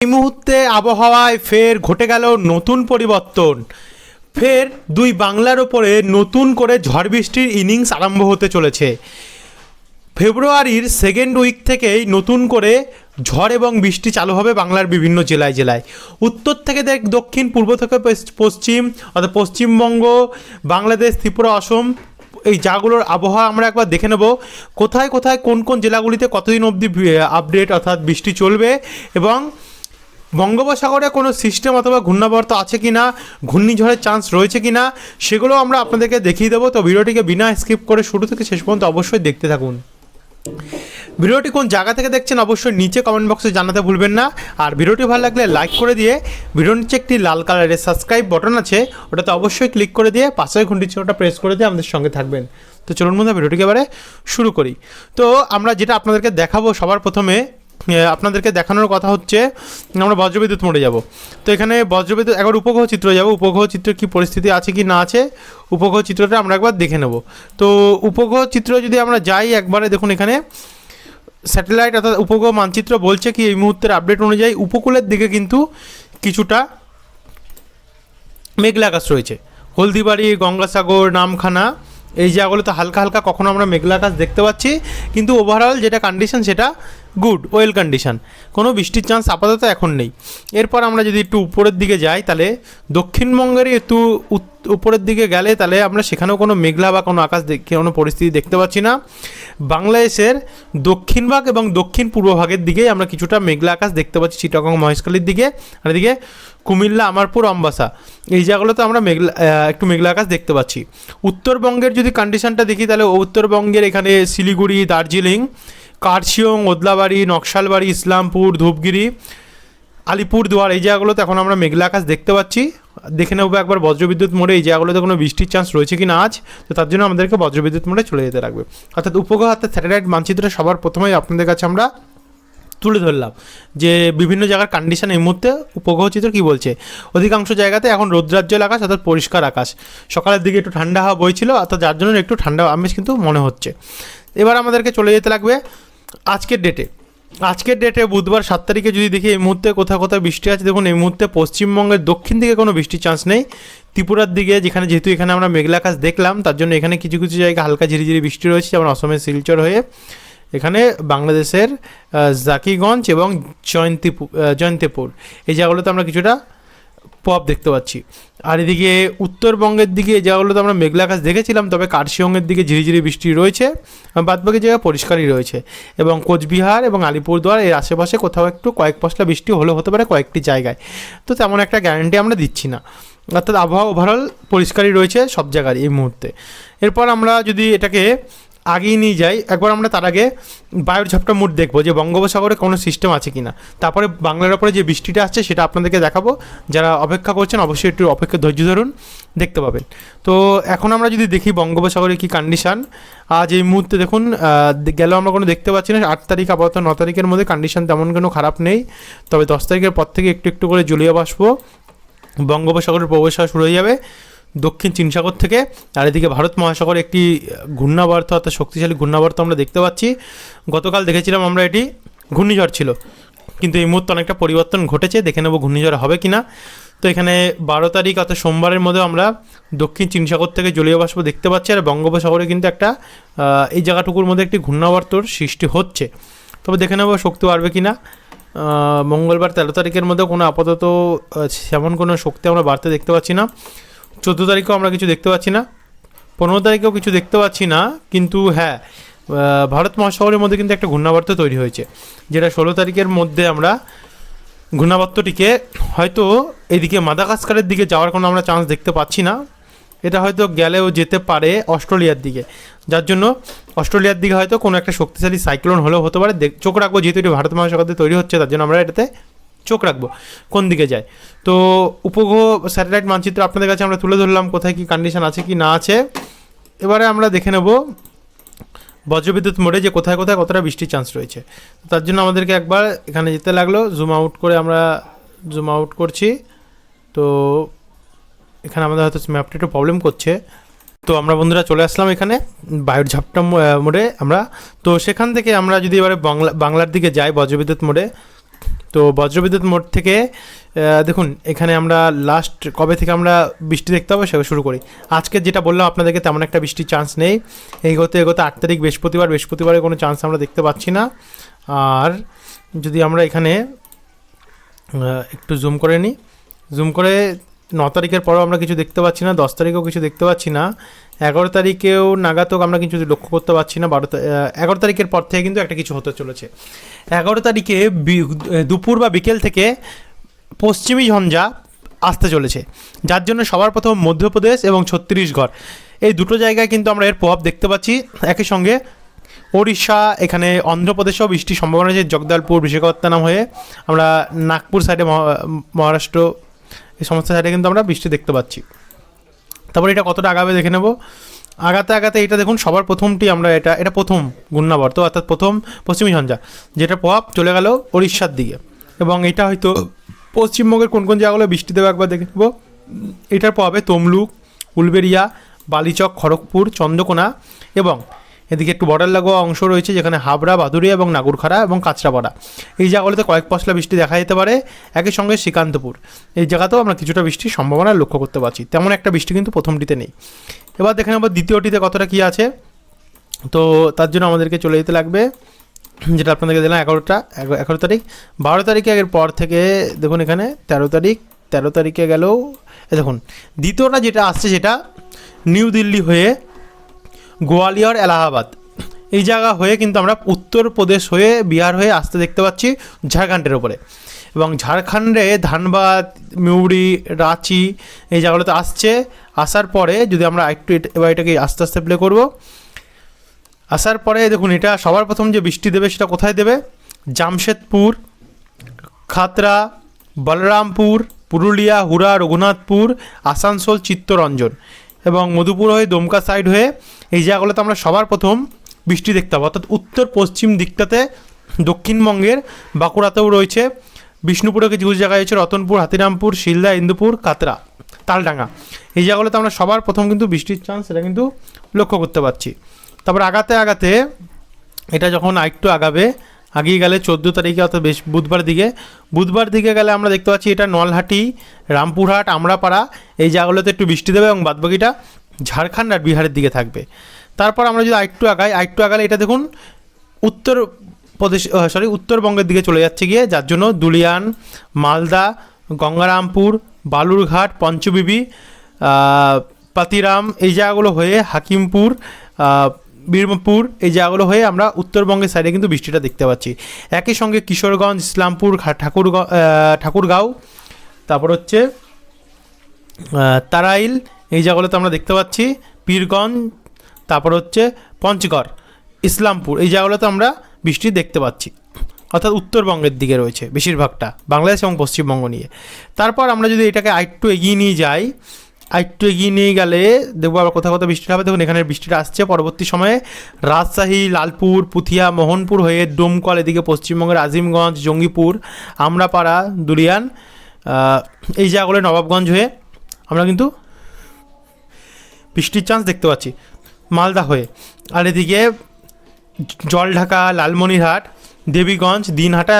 এই মুহূর্তে আবহাওয়ায় ফের ঘটে গেল নতুন পরিবর্তন। ফের দুই বাংলার ওপরে নতুন করে ঝড় বৃষ্টির ইনিংস আরম্ভ হতে চলেছে। ফেব্রুয়ারির সেকেন্ড উইক থেকেই নতুন করে ঝড় এবং বৃষ্টি চালু হবে বাংলার বিভিন্ন জেলায় জেলায়। উত্তর থেকে দেখ দক্ষিণ, পূর্ব থেকে পশ্চিম অর্থাৎ পশ্চিমবঙ্গ, বাংলাদেশ, ত্রিপুরা, অসম, এই জাগুলোর আবহাওয়া আমরা একবার দেখে নেব। কোথায় কোথায় কোন কোন জেলাগুলিতে কতদিন অবধি আপডেট অর্থাৎ বৃষ্টি চলবে এবং বঙ্গোপসাগরে কোনো সিস্টেম অথবা ঘূর্ণাবর্ত আছে কি না ঘূর্ণিঝড়ের চান্স রয়েছে কি না সেগুলো আমরা আপনাদেরকে দেখিয়ে দেবো। তো ভিডিওটিকে বিনা স্কিপ করে শুরু থেকে শেষ পর্যন্ত অবশ্যই দেখতে থাকুন। ভিডিওটি কোন জায়গা থেকে দেখছেন অবশ্যই নিচে কমেন্ট বক্সে জানাতে ভুলবেন না। আর ভিডিওটি ভালো লাগলে লাইক করে দিয়ে, ভিডিওর নিচে একটি লাল কালারের সাবস্ক্রাইব বটন আছে, ওটাতে অবশ্যই ক্লিক করে দিয়ে পাশের ঘন্টি চিহ্নটা প্রেস করে দিয়ে আমাদের সঙ্গে থাকবেন। তো চলুন মধ্যে ভিডিওটিকে এবারে শুরু করি। তো আমরা যেটা আপনাদেরকে দেখাবো সবার প্রথমে আপনাদেরকে দেখানোর কথা হচ্ছে, আমরা বজ্রবিদ্যুৎ মোড়ে যাব। তো এখানে বজ্রবিদ্যুৎ, একবার উপগ্রহ চিত্র যাব, উপগ্রহ চিত্রের কী পরিস্থিতি আছে কি না আছে, উপগ্রহ চিত্রটা আমরা একবার দেখে নেব। তো উপগ্রহ চিত্র যদি আমরা যাই একবারে, দেখুন এখানে, স্যাটেলাইট অর্থাৎ উপগ্রহ মানচিত্র বলছে কি, এই মুহূর্তের আপডেট অনুযায়ী উপকূলের দিকে কিন্তু কিছুটা মেঘলা আকাশ রয়েছে। হলদিবাড়ি, গঙ্গাসাগর, নামখানা, এই জায়গাগুলোতে হালকা হালকা কখনো আমরা মেঘলা আকাশ দেখতে পাচ্ছি, কিন্তু ওভারঅল যেটা কন্ডিশন সেটা গুড, ওয়েল কন্ডিশন। কোনো বৃষ্টির চান্স আপাতত এখন নেই। এরপর আমরা যদি একটু উপরের দিকে যাই, তাহলে দক্ষিণবঙ্গের একটু উপরের দিকে গেলে তাহলে আমরা সেখানেও কোনো মেঘলা বা কোনো আকাশ কোনো পরিস্থিতি দেখতে পাচ্ছি না। বাংলাদেশের দক্ষিণ ভাগ এবং দক্ষিণ পূর্ব ভাগের দিকে আমরা কিছুটা মেঘলা আকাশ দেখতে পাচ্ছি চিটাগং মহেশখালীর দিকে, আর এদিকে কুমিল্লা, আমারপুর, অম্বাসা। এই জায়গাগুলোতে আমরা মেঘলা একটু মেঘলা আকাশ দেখতে পাচ্ছি। উত্তরবঙ্গের যদি কন্ডিশনটা দেখি, তাহলে উত্তরবঙ্গের এখানে শিলিগুড়ি, দার্জিলিং কার্শিয়ং, ওদলাবাড়ি, নকশালবাড়ি, ইসলামপুর, ধূপগিরি, আলিপুরদুয়ার, এই জায়গাগুলোতে এখন আমরা মেঘলা আকাশ দেখতে পাচ্ছি। দেখে নেব একবার বজ্রবিদ্যুৎ মোড়ে এই জায়গাগুলোতে কোনো বৃষ্টির চান্স রয়েছে কি না আজ। তো তার জন্য আমাদেরকে বজ্রবিদ্যুৎ মোড়ে চলে যেতে লাগবে। অর্থাৎ উপগ্রহ অর্থাৎ স্যাটেলাইট মানচিত্রে সবার প্রথমেই আপনাদের কাছে আমরা তুলে ধরলাম যে বিভিন্ন জায়গার কন্ডিশন এই মুহূর্তে উপগ্রহ চিত্র কী বলছে। অধিকাংশ জায়গাতে এখন রৌদ্রাজ্যল আকাশ, অর্থাৎ পরিষ্কার আকাশ। সকালের দিকে একটু ঠান্ডা হাওয়া বইছিল, অর্থাৎ যার জন্য একটু ঠান্ডা আমেজ কিন্তু মনে হচ্ছে। এবার আমাদেরকে চলে যেতে লাগবে আজকের ডেটে আজকের ডেটে বুধবার সাত তারিখে যদি দেখি এই মুহূর্তে কোথাও কোথাও বৃষ্টি আছে, দেখুন এই মুহূর্তে পশ্চিমবঙ্গের দক্ষিণ দিকে কোনো বৃষ্টির চান্স নেই। ত্রিপুরার দিকে যেখানে, যেহেতু এখানে আমরা মেঘলা আকাশ দেখলাম, তার জন্য এখানে কিছু কিছু জায়গায় হালকা ঝিরিঝিরি বৃষ্টি রয়েছে, যেমন অসমের শিলচর হয়ে। এখানে বাংলাদেশের জাকিগঞ্জ এবং জয়ন্তীপুর জয়ন্তীপুর। এই জায়গাগুলোতে আমরা কিছুটা পপ দেখতে পাচ্ছি। আর এদিকে উত্তরবঙ্গের দিকে এই জায়গাগুলোতে আমরা মেঘলা আকাশ দেখেছিলাম, তবে কার্শিয়ংয়ের দিকে ঝিরিঝিরি বৃষ্টি রয়েছে বাদবাকি জায়গা পরিষ্কারই রয়েছে। এবং কোচবিহার এবং আলিপুরদুয়ার এর আশেপাশে কোথাও একটু কয়েক পশলা বৃষ্টি হলেও হতে পারে কয়েকটি জায়গায়। তো তেমন একটা গ্যারান্টি আমরা দিচ্ছি না। অর্থাৎ আবহাওয়া ওভারঅল পরিষ্কারই রয়েছে সব জায়গায় এই মুহূর্তে। এরপর আমরা যদি এটাকে আগিয়ে নিয়ে যাই। একবার আমরা তার আগে বায়ুর ঝাপটা মুড দেখব যে বঙ্গোপসাগরে কোনো সিস্টেম আছে কি না তারপরে বাংলার ওপরে যে বৃষ্টিটা আসছে সেটা আপনাদেরকে দেখাবো। যারা অপেক্ষা করছেন অবশ্যই একটু অপেক্ষা ধৈর্য ধরুন, দেখতে পাবেন। তো এখন আমরা যদি দেখি বঙ্গোপসাগরে কি কন্ডিশন আজ এই মুহূর্তে দেখুন গেলেও আমরা কোনো দেখতে পাচ্ছি না। আট তারিখ, আপাতত ন তারিখের মধ্যে কন্ডিশন তেমন কোনো খারাপ নেই। তবে দশ তারিখের পর থেকে একটু একটু করে জলীয় বাষ্প বঙ্গোপসাগরের প্রবেশ শুরু হয়ে যাবে। দক্ষিণ চীন সাগর থেকে। আর এদিকে ভারত মহাসাগরে একটি ঘূর্ণাবর্ত, অর্থাৎ শক্তিশালী ঘূর্ণাবর্ত আমরা দেখতে পাচ্ছি। গতকাল দেখেছিলাম আমরা এটি, ঘূর্ণিঝড় ছিল। কিন্তু এই মুহূর্তে অনেকটা পরিবর্তন ঘটেছে, দেখে নেব ঘূর্ণিঝড় হবে কি না তো এখানে বারো তারিখ, অর্থাৎ সোমবারের মধ্যে আমরা দক্ষিণ চীন সাগর থেকে জলীয় বাষ্প দেখতে পাচ্ছি। আর বঙ্গোপসাগরে কিন্তু একটা এই জায়গাটুকুর মধ্যে একটি ঘূর্ণাবর্তর সৃষ্টি হচ্ছে। তবে দেখে নেব শক্তি বাড়বে কি না মঙ্গলবার তেরো তারিখের মধ্যে কোনো আপাতত সেমন কোনো শক্তি আমরা বাড়তে দেখতে পাচ্ছি না। চোদ্দ তারিখেও আমরা কিছু দেখতে পাচ্ছি না। পনেরো তারিখেও কিছু দেখতে পাচ্ছি না, কিন্তু হ্যাঁ ভারত মহাসাগরের মধ্যে কিন্তু একটা ঘূর্ণাবর্ত তৈরি হয়েছে, যেটা ষোলো তারিখের মধ্যে আমরা ঘূর্ণাবর্তটিকে হয়তো এদিকে মাদাগাস্কারের দিকে যাওয়ার কোনো আমরা চান্স দেখতে পাচ্ছি না। এটা হয়তো গেলেও যেতে পারে অস্ট্রেলিয়ার দিকে, যার জন্য অস্ট্রেলিয়ার দিকে হয়তো কোনো একটা শক্তিশালী সাইক্লোন হলেও হতে পারে। চোখ রাখব, যেহেতু এটি ভারত মহাসাগর দিয়ে তৈরি হচ্ছে, তার জন্য আমরা এটাতে চোখ রাখব, কোন দিকে যায় তো উপগ্রহ স্যাটেলাইট মানচিত্র আপনাদের কাছে আমরা তুলে ধরলাম, কোথায় কি কন্ডিশন আছে কি না আছে। এবারে আমরা দেখে নেব বজ্রবিদ্যুৎ মোড়ে যে কোথায় কোথায় কতটা বৃষ্টির চান্স রয়েছে। তার জন্য আমাদেরকে একবার এখানে যেতে লাগল জুম আউট করে আমরা জুম আউট করছি। তো এখানে আমাদের হয়তো ম্যাপটা একটু প্রবলেম করছে। তো আমরা বন্ধুরা চলে আসলাম এখানে, বায়ুর ঝাপটা মোড়ে আমরা। তো সেখান থেকে আমরা যদি এবারে বাংলা, বাংলার দিকে যাই বজ্রবিদ্যুৎ মোড়ে তো বজ্রবিদ্যুৎ মোড় থেকে দেখুন, এখানে আমরা লাস্ট কবে থেকে আমরা বৃষ্টি দেখতে পাবো সেটা শুরু করি। আজকে যেটা বললাম আপনাদেরকে, তেমন একটা বৃষ্টির চান্স নেই। এগোতে এগোতে আট তারিখ, বৃহস্পতিবার। বৃহস্পতিবারের কোনো চান্স আমরা দেখতে পাচ্ছি না। আর যদি আমরা এখানে একটু জুম করে নিই। জুম করে ন তারিখের পরও আমরা কিছু দেখতে পাচ্ছি না, দশ তারিখেও কিছু দেখতে পাচ্ছি না। এগারো তারিখেও নাগাতক আমরা কিছু লক্ষ্য করতে পারছি না, বারো এগারো তারিখের পর থেকে কিন্তু একটা কিছু হতে চলেছে। এগারো তারিখে দুপুর বা বিকেল থেকে পশ্চিমী ঝঞ্ঝা আসতে চলেছে, যার জন্য সবার প্রথম মধ্যপ্রদেশ এবং ছত্তিশগড়। এই দুটো জায়গায় কিন্তু আমরা এর প্রভাব দেখতে পাচ্ছি। একই সঙ্গে ওড়িশা, এখানে অন্ধ্রপ্রদেশেও বৃষ্টির সম্ভাবনা আছে জগদলপুর, বিশাখাপত্তনম হয়ে আমরা নাগপুর সাইডে মহা- মহারাষ্ট্র এই সমস্ত সাইডে কিন্তু আমরা বৃষ্টি দেখতে পাচ্ছি। তারপর এটা কতটা আগাবে দেখে নেব। আগাতে আগাতে এটা দেখুন, সবার প্রথমটি আমরা এটা এটা প্রথম ঘূর্ণাবর্ত, অর্থাৎ প্রথম পশ্চিমী ঝঞ্ঝা, যেটা প্রভাব চলে গেল উড়িষ্যার দিকে। এবং এটা হয়তো পশ্চিমবঙ্গের কোন কোন জায়গাগুলো বৃষ্টি দেবে একবার দেখে নেব। এটার প্রভাবে তমলুক, উলবেরিয়া, বালিচক, খড়গপুর, চন্দ্রকোনা এবং এদিকে একটু বর্ডার লাগোয়া অংশ রয়েছে, যেখানে হাবড়া বাদুরিয়া এবং নাগুরখাড়া এবং কাঁচরাপাড়া। এই জায়গাগুলোতে কয়েক পশলা বৃষ্টি দেখা যেতে পারে, একই সঙ্গে শ্রীকান্তপুর। এই জায়গাতেও আমরা কিছুটা বৃষ্টির সম্ভাবনা লক্ষ্য করতে পারছি। তেমন একটা বৃষ্টি কিন্তু প্রথমটিতে নেই। এবার দেখে নেব দ্বিতীয়টিতে কতটা কী আছে। তো তার জন্য আমাদেরকে চলে যেতে লাগবে, যেটা আপনাদেরকে দিলাম এগারোটা, এগা- এগারো তারিখ। বারো তারিখে আগের পর থেকে, দেখুন এখানে, তেরো তারিখ, তেরো তারিখে গেলেও দেখুন, দ্বিতীয়টা যেটা আসছে সেটা নিউ দিল্লি হয়ে গোয়ালিয়র, এলাহাবাদ। এই জায়গা হয়ে কিন্তু আমরা উত্তরপ্রদেশ হয়ে বিহার হয়ে আসতে দেখতে পাচ্ছি ঝাড়খণ্ডের ওপরে এবং ঝাড়খণ্ডে ধানবাদ মিউরি রাঁচি এই জায়গাগুলোতে আসছে। আসার পরে যদি আমরা একটু এবার এটাকে আস্তে আস্তে প্লে করব। আসার পরে দেখুন, এটা সবার প্রথম যে বৃষ্টি দেবে সেটা কোথায় দেবে? জামশেদপুর, খাতরা, বলরামপুর, পুরুলিয়া হুরা রঘুনাথপুর, আসানসোল, চিত্তরঞ্জন। এবং মধুপুর হয়ে দমকা সাইড হয়ে এই জায়গাগুলোতে আমরা সবার প্রথম বৃষ্টি দেখতে পাবো। অর্থাৎ উত্তর পশ্চিম দিকটাতে দক্ষিণবঙ্গের বাঁকুড়াতেও রয়েছে বিষ্ণুপুরে কিছু কিছু জায়গায় রয়েছে রতনপুর, হাতিরামপুর, শিলদা, ইন্দুপুর, কাতরা, তালডাঙ্গা। এই জায়গাগুলোতে আমরা সবার প্রথম কিন্তু বৃষ্টির চান্স সেটা কিন্তু লক্ষ্য করতে পারছি। তারপর আগাতে আগাতে এটা যখন আরেকটু আগাবে আগিয়ে গেলে চোদ্দ তারিখে অর্থাৎ বেশ বুধবার দিকে। বুধবার দিকে গেলে আমরা দেখতে পাচ্ছি এটা নলহাটি, রামপুরহাট, আমরাপাড়া, এই জায়গাগুলোতে একটু বৃষ্টি দেবে এবং বাদবাকিটা ঝাড়খণ্ড আর বিহারের দিকে থাকবে। তারপর আমরা যদি আরেকটু আগাই, আরেকটু আগালে এটা দেখুন, উত্তর প্রদেশ সরি উত্তরবঙ্গের দিকে চলে যাচ্ছে গিয়ে, যার জন্য দুলিয়ান, মালদা, গঙ্গারামপুর, বালুরঘাট, পঞ্চবিবি পাতিরাম, এই জায়গাগুলো হয়ে হাকিমপুর বীরপুর এই জায়গাগুলো হয়ে আমরা উত্তরবঙ্গের সাইডে কিন্তু বৃষ্টিটা দেখতে পাচ্ছি। একই সঙ্গে কিশোরগঞ্জ, ইসলামপুর ঠাকুরগাঁও ঠাকুরগাঁও, তারপর হচ্ছে তারাইল, এই জায়গাগুলোতে আমরা দেখতে পাচ্ছি, পীরগঞ্জ, তারপর হচ্ছে পঞ্চগড়, ইসলামপুর, এই জায়গাগুলোতে আমরা বৃষ্টি দেখতে পাচ্ছি। অর্থাৎ উত্তরবঙ্গের দিকে রয়েছে বেশিরভাগটা, বাংলাদেশ এবং পশ্চিমবঙ্গ নিয়ে। তারপর আমরা যদি এটাকে আরেকটু এগিয়ে নিয়ে যাই আরেকটু এগিয়ে নিয়ে গেলে দেখব আবার কোথাও কোথাও বৃষ্টি হবে। দেখুন, এখানে বৃষ্টিটা আসছে। পরবর্তী সময়ে রাজশাহী, লালপুর, পুথিয়া, মোহনপুর হয়ে ডোমকল, এদিকে পশ্চিমবঙ্গের আজিমগঞ্জ, জঙ্গিপুর, আমরাপাড়া, দুলিয়ান এই জায়গাগুলো নবাবগঞ্জ হয়ে আমরা কিন্তু বৃষ্টির চান্স দেখতে পাচ্ছি, মালদা হয়ে। আর এদিকে জলঢাকা, লালমনিরহাট, দেবীগঞ্জ, দিনহাটা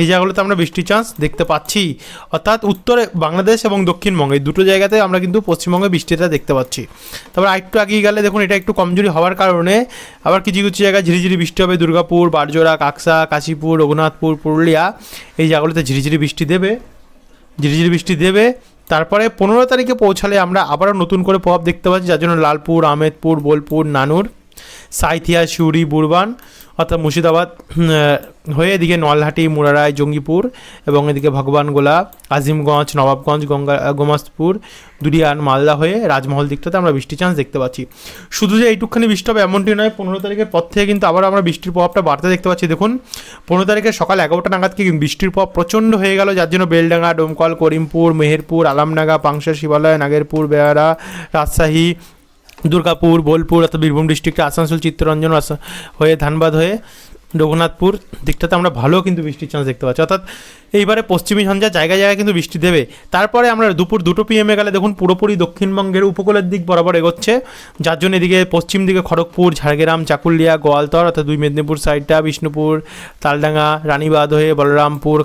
এই জায়গাগুলোতে আমরা বৃষ্টির চান্স দেখতে পাচ্ছি। অর্থাৎ উত্তরে বাংলাদেশ এবং দক্ষিণবঙ্গ দুটো জায়গাতে আমরা কিন্তু পশ্চিমবঙ্গে বৃষ্টিটা দেখতে পাচ্ছি। তারপর আরেকটু এগিয়ে গেলে দেখুন, এটা একটু কমজোরি হওয়ার কারণে আবার কিছু কিছু জায়গায় ঝিরিঝিরি বৃষ্টি হবে। দুর্গাপুর, বারজোড়া, কাকসা, কাশীপুর, রঘুনাথপুর, পুরুলিয়া, এই জায়গাগুলোতে ঝিরিঝিরি বৃষ্টি দেবে। ঝিরিঝিরি বৃষ্টি দেবে। তারপরে পনেরো তারিখে পৌঁছালে আমরা আবারও নতুন করে প্রভাব দেখতে পাচ্ছি, যার জন্য লালপুর, আহমেদপুর, বোলপুর, নানুর সাইথিয়া শিউরি বুরবান অর্থাৎ মুর্শিদাবাদ হয়ে এদিকে নলহাটি মুরারাই জঙ্গিপুর এবং এদিকে ভগবানগোলা আজিমগঞ্জ নবাবগঞ্জ গঙ্গা আহ, গোমাস্তপুর দুরিয়ান মালদা হয়ে রাজমহল দিকটাতে আমরা বৃষ্টির চান্স দেখতে পাচ্ছি। শুধু যে এইটুকখানি বৃষ্টি হবে এমনটি নয় পনেরো তারিখের পর থেকে কিন্তু আবার আমরা বৃষ্টির প্রভাবটা বাড়তে দেখতে পাচ্ছি। দেখুন পনেরো তারিখের সকাল এগারোটা নাগাদ কি বৃষ্টির প্রভাব প্রচণ্ড হয়ে গেল যার জন্য বেলডাঙ্গা ডোমকল করিমপুর মেহেরপুর আলামনাগা পাংশা শিবালয় নাগেরপুর বেহারা রাজশাহী দুর্গাপুর বোলপুর অর্থাৎ বীরভূম ডিস্ট্রিক্টে আসানসোল চিত্তরঞ্জন হয়ে ধানবাদ হয়ে রঘুনাথপুর দিকটাতে আমরা ভালো কিন্তু বৃষ্টির চান্স দেখতে পাচ্ছি। অর্থাৎ এইবারে পশ্চিমী ঝঞ্ঝা জায়গায় জায়গায় কিন্তু বৃষ্টি দেবে। তারপরে আমরা দুপুর দুটো পিএমে গেলে দেখুন পুরোপুরি দক্ষিণবঙ্গের উপকূলের দিক বরাবর এগোচ্ছে। যার জন্য এদিকে পশ্চিম দিকে খড়গপুর ঝাড়গ্রাম চাকুলিয়া গোয়ালতর অর্থাৎ দুই মেদিনীপুর সাইডটা বিষ্ণুপুর তালডাঙ্গা রানীবাঁধ হয়ে বলরামপুর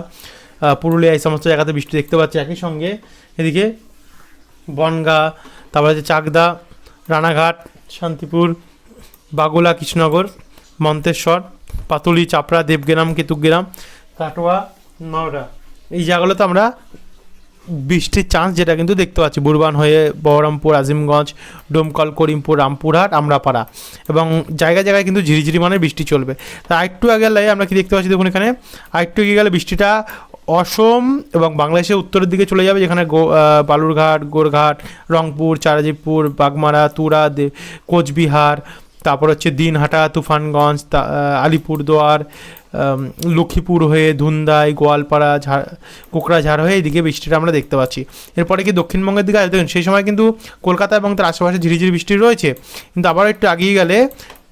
আহ, পুরুলিয়া এই সমস্ত জায়গাতে বৃষ্টি দেখতে পাচ্ছি। একই সঙ্গে এদিকে বনগা তারপরে হচ্ছে চাকদা রানাঘাট, শান্তিপুর, বাগুলা, কৃষ্ণনগর, মন্তেশ্বর, পাতুলি, চাপড়া, দেবগ্রাম, কেতুগ্রাম, কাটোয়া, নওড়া। এই জায়গাগুলোতে আমরা বৃষ্টির চান্স যেটা কিন্তু দেখতে পাচ্ছি। বুরবান হয়ে বহরমপুর, আজিমগঞ্জ, ডোমকল, করিমপুর, রামপুরহাট, আমরাপাড়া এবং জায়গায় জায়গায় কিন্তু ঝিরিঝিরি মানে বৃষ্টি চলবে। তা আরেকটু আগে আমরা কি দেখতে পাচ্ছি দেখুন এখানে? আরেকটু এগিয়ে গেলে বৃষ্টিটা অসম এবং বাংলাদেশের উত্তরের দিকে চলে যাবে, যেখানে বালুরঘাট, গোরঘাট, রংপুর চারাজিপুর বাগমারা, তুরা কোচবিহার, তারপর হচ্ছে দিনহাটা, তুফানগঞ্জ আলিপুরদুয়ার লক্ষ্মীপুর হয়ে ধুন্দাই, গোয়ালপাড়া ঝাড় কোকড়াঝাড় হয়ে এদিকে বৃষ্টিটা আমরা দেখতে পাচ্ছি। এরপরে কি দক্ষিণবঙ্গের দিকে দেখুন সেই সময় কিন্তু কলকাতা এবং তার আশেপাশে ঝিরিঝিরি বৃষ্টি রয়েছে। কিন্তু আবার একটু আগিয়ে গেলে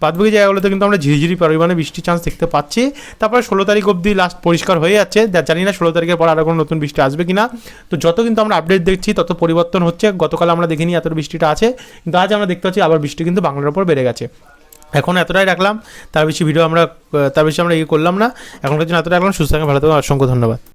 বাদবাকি জায়গাগুলোতে কিন্তু আমরা ঝিরিঝিরি পরিমাণে বৃষ্টির চান্স দেখতে পাচ্ছি। তারপরে ষোলো তারিখ অবধি লাস্ট পরিষ্কার হয়ে যাচ্ছে। জানি না ষোলো তারিখের পর আরও কোনো নতুন বৃষ্টি আসবে কিনা। তো যত কিন্তু আমরা আপডেট দেখছি, তত পরিবর্তন হচ্ছে। গতকাল আমরা দেখিনি এত বৃষ্টিটা আছে। কিন্তু আজ আমরা দেখতে পাচ্ছি আবার বৃষ্টি কিন্তু বাংলার ওপর বেড়ে গেছে। এখন এতটাই রাখলাম। তার বেশি ভিডিও আমরা তার বেশি আমরা ইয়ে করলাম না। এখনকার জন্য এতটাই রাখলাম। সুস্থ থাকবেন, ভালো থাকবেন। অসংখ্য ধন্যবাদ।